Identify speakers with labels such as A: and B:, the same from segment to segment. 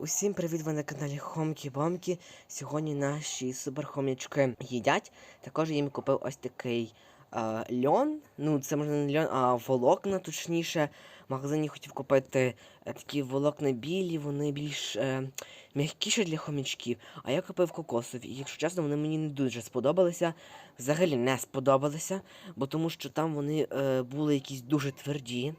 A: Усім привіт! Ви на каналі Хомкі Бомкі. Сьогодні наші суперхомічки їдять. Також їм купив ось такий е, льон. Ну, це можна не льон, а волокна, точніше. В магазині хотів купити е, такі волокна білі, вони більш е, м'якіші для хомячків. А я купив кокосові. І якщо чесно, вони мені не дуже сподобалися. Взагалі не сподобалися, бо тому що там вони е, були якісь дуже тверді.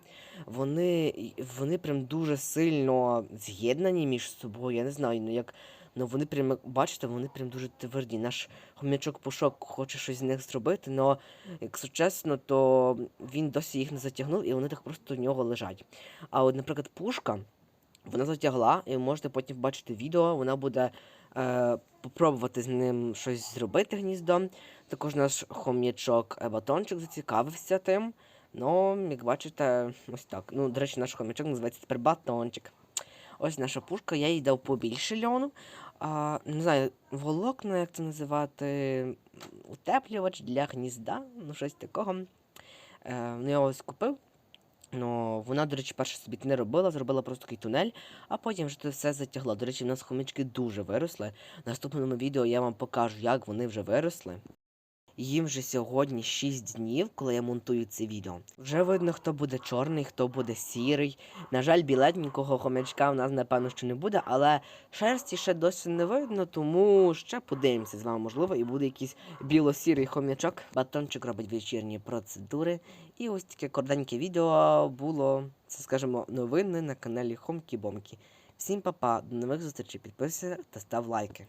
A: Вони, вони прям дуже сильно з'єднані між собою. Я не знаю, ну як. Ну вони прям, бачите, вони прям дуже тверді. Наш хомячок пушок хоче щось з них зробити, але, якщо чесно, то він досі їх не затягнув і вони так просто у нього лежать. А от, наприклад, пушка, вона затягла, і ви можете потім бачити відео, вона буде е, попробувати з ним щось зробити гніздом. Також наш хом'ячок е, батончик зацікавився тим. Ну, як бачите, ось так. Ну, до речі, наш хомячок називається тепер батончик. Ось наша пушка, я їй дав побільше льону. А, не знаю, волокна, як це називати, утеплювач для гнізда, ну щось такого. Е, ну, я ось купив. Ну, вона, до речі, перше собі не робила, зробила просто такий тунель, а потім вже це все затягла. До речі, в нас хомячки дуже виросли. В наступному відео я вам покажу, як вони вже виросли. Їм вже сьогодні 6 днів, коли я монтую це відео. Вже видно, хто буде чорний, хто буде сірий. На жаль, білетненького хомячка в нас, напевно, ще не буде, але шерсті ще досі не видно, тому ще подивимося з вами, можливо, і буде якийсь біло-сірий хомячок. Батончик робить вечірні процедури. І ось таке коротеньке відео було, це скажімо, новини на каналі Хомкі Бомкі. Всім па-па, до нових зустрічей, підписуйся та став лайки.